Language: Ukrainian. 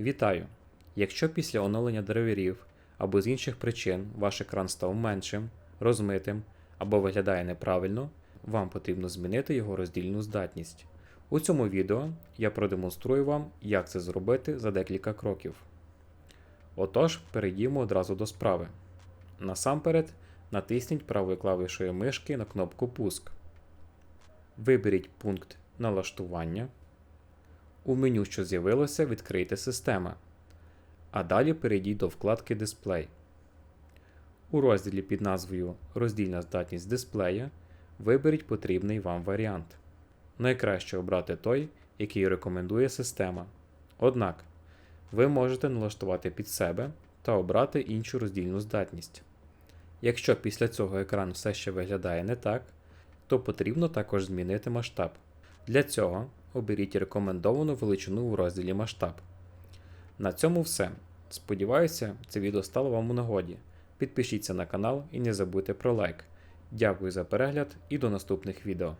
Вітаю! Якщо після оновлення драйверів або з інших причин ваш екран став меншим, розмитим або виглядає неправильно, вам потрібно змінити його роздільну здатність. У цьому відео я продемонструю вам, як це зробити за декілька кроків. Отож, перейдімо одразу до справи. Насамперед, натисніть правою клавішою мишки на кнопку Пуск. Виберіть пункт Налаштування. У меню, що з'явилося, відкрийте Система. А далі перейдіть до вкладки Дисплей. У розділі під назвою Роздільна здатність дисплея виберіть потрібний вам варіант. Найкраще обрати той, який рекомендує система. Однак, ви можете налаштувати під себе та обрати іншу роздільну здатність. Якщо після цього екран все ще виглядає не так, то потрібно також змінити масштаб. Для цього оберіть рекомендовану величину у розділі масштаб. На цьому все. Сподіваюся, це відео стало вам у нагоді. Підпишіться на канал і не забудьте про лайк. Дякую за перегляд і до наступних відео.